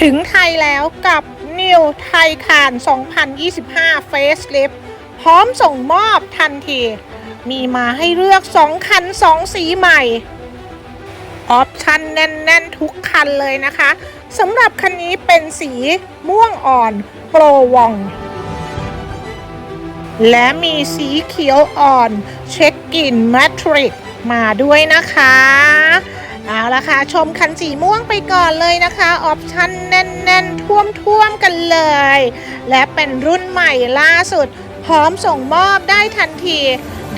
ถึงไทยแล้วกับ New ไทยคาน2025 Facelift พร้อมส่งมอบทันที มีมาให้เลือก 2 คัน 2 สีใหม่ ออปชั่นแน่น ๆ ทุกคันเลยนะคะสำหรับคันนี้เป็นสีม่วงอ่อนโปรวอง และมีสีเขียวอ่อน เช็คกลิ่นแมทริกมาด้วยนะคะ เอาละค่ะ ชมคันสีม่วงไปก่อนเลยนะคะออปชั่นแน่นๆ ท่วมๆกันเลย และเป็นรุ่นใหม่ล่าสุด พร้อมส่งมอบได้ทันที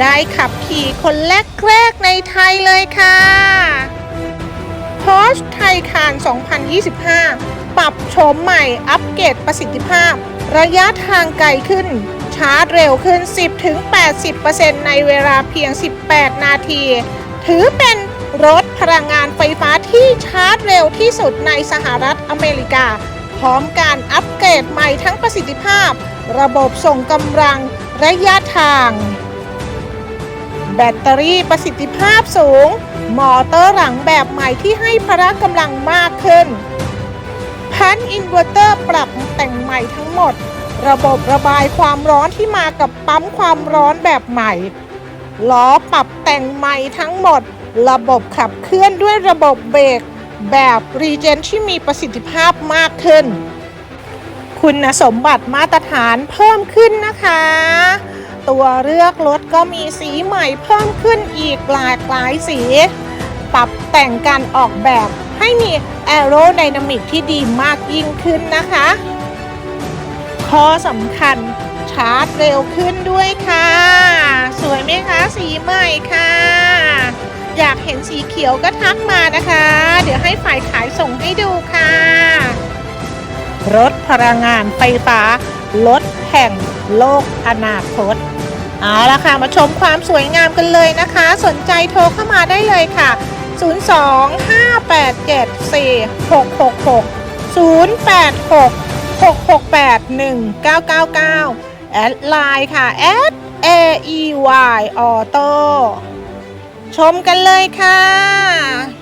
ได้ขับขี่คนแรกๆในไทยเลยค่ะพอชไทยคาน2025 ปรับโฉมใหม่อัปเกรดประสิทธิภาพ ระยะทางไกลขึ้น ชาร์จเร็วขึ้น 10-80%ในเวลาเพียง 18 นาที ถือเป็น รถพลังงานไฟฟ้าที่ชาร์จเร็วที่สุดในสหรัฐอเมริกา พร้อมการอัปเกรดใหม่ทั้งประสิทธิภาพ ระบบส่งกำลังระยะทาง แบตเตอรี่ประสิทธิภาพสูง มอเตอร์หลังแบบใหม่ที่ให้พละกำลังมากขึ้นพันอินเวอร์เตอร์ปรับแต่งใหม่ทั้งหมด ระบบระบายความร้อนที่มากับปั๊มความร้อนแบบใหม่ล้อปรับแต่งใหม่ทั้งหมด ระบบขับเคลื่อนด้วยระบบเบรกแบบรีเจนที่มีประสิทธิภาพมากขึ้น คุณสมบัติมาตรฐานเพิ่มขึ้นนะคะ ตัวเลือกรถก็มีสีใหม่เพิ่มขึ้นอีกหลากหลายสี ปรับแต่งการออกแบบให้มีแอโร d y นามิกที่ดีมากยิ่งขึ้นนะคะ ข้อสำคัญชาร์จเร็วขึ้นด้วยค่ะ สวยไหมคะ สีใหม่ค่ะ อยากเห็นสีเขียวก็ทักมานะคะ เดี๋ยวให้ฝ่ายขายส่งให้ดูค่ะ รถพลังงานไฟฟ้ารถแห่งโลกอนาคต เอาละค่ะ มาชมความสวยงามกันเลยนะคะ สนใจโทรเข้ามาได้เลยค่ะ 02 587 4666 086 668 1999 แอดไลน์ค่ะแอด AEY Auto ชมกันเลยค่ะ